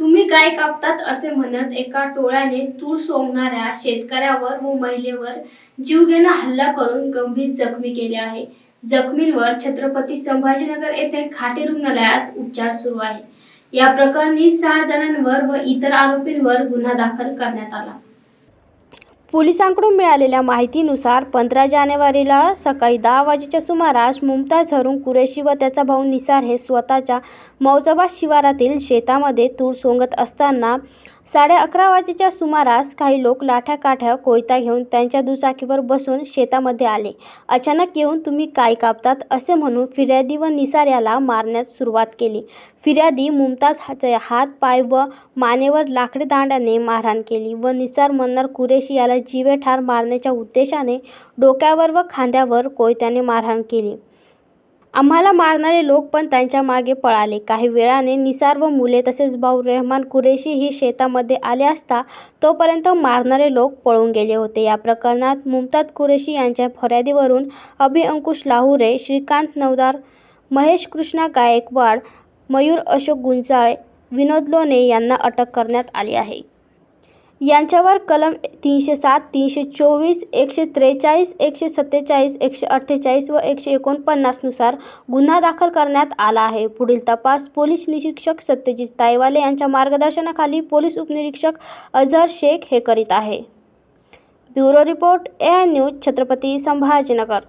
तुम्ही गाय कापतात असे म्हणत एका टोळ्याने तूर सोंगणाऱ्या शेतकऱ्यावर व महिलेवर जीवघेणा हल्ला करून गंभीर जखमी केले आहे. जखमींवर छत्रपती संभाजीनगर येथे खाटी रुग्णालयात उपचार सुरू आहे. या प्रकरणी सहा जणांवर व इतर आरोपींवर गुन्हा दाखल करण्यात आला. पोलिसांकडून मिळालेल्या माहितीनुसार पंधरा जानेवारीला सकाळी दहा वाजेच्या सुमारास मुमताज हरून कुरेशी व त्याचा भाऊ निसार हे स्वतःच्या मौजाबाद शिवारातील शेतामध्ये तूर सोंगत असताना साडे अकरा वाजेच्या सुमारास काही लोक लाठ्या काठ्या कोयता घेऊन त्यांच्या दुचाकीवर बसून शेतामध्ये आले. अचानक येऊन तुम्ही काय कापतात? असे म्हणून फिर्यादी व निसार याला मारण्यास सुरुवात केली. फिर्यादी मुमताज हाचे हात पाय व मानेवर लाकडी दांड्याने मारहाण केली व निसार मन्नार कुरेशी याला जीवे ठार मारण्याच्या उद्देशाने डोक्यावर व खांद्यावर कोयत्याने मारहाण केली. आम्हाला मारणारे लोक पण त्यांच्या मागे पळाले. काही वेळाने निसार व मुले तसेच भाऊ रेहमान कुरेशी ही शेतामध्ये आले असता तोपर्यंत मारणारे लोक पळून गेले होते. या प्रकरणात मुमताज कुरेशी यांच्या फर्यादीवरून अभि अंकुश लाहुरे श्रीकांत नवदार महेश कृष्णा गायकवाड मयूर अशोक गुंजाळे विनोद लोणे यांना अटक करण्यात आली आहे. यांच्यावर कलम तीनशे सात तीनशे चोवीस एकशे त्रेचाळीस एकशे सत्तेचाळीस एकशे अठ्ठेचाळीस व एकशे एकोणपन्नासनुसार गुन्हा दाखल करण्यात आला आहे. पुढील तपास पोलीस निरीक्षक सत्यजित ताईवाले यांच्या मार्गदर्शनाखाली पोलीस उपनिरीक्षक अझहर शेख हे करीत आहे. Bureau report A news Chhatrapati Sambhajinagar.